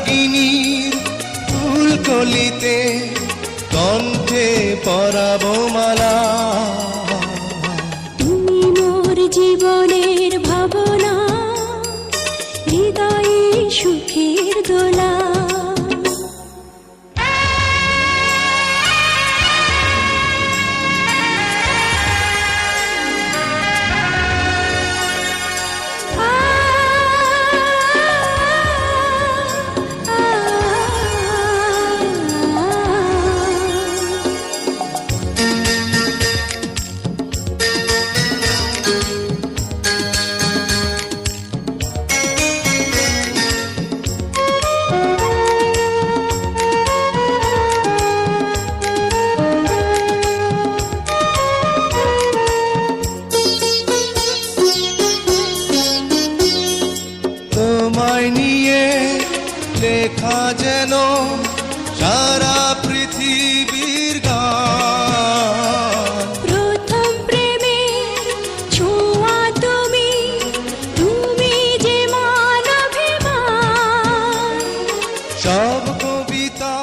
রাগিনীর ফুলকলিতে কণ্ঠে পরাব মালা। তুমি মোর জীবনের ভাবনা হৃদয়ে সুখের দোলা। তোমায় নিয়ে লেখা যেন সারা পৃথিবীর গান। প্রথম প্রেমে ছোঁয়া তুমি তুমি যে মানবিমান সব কবিতা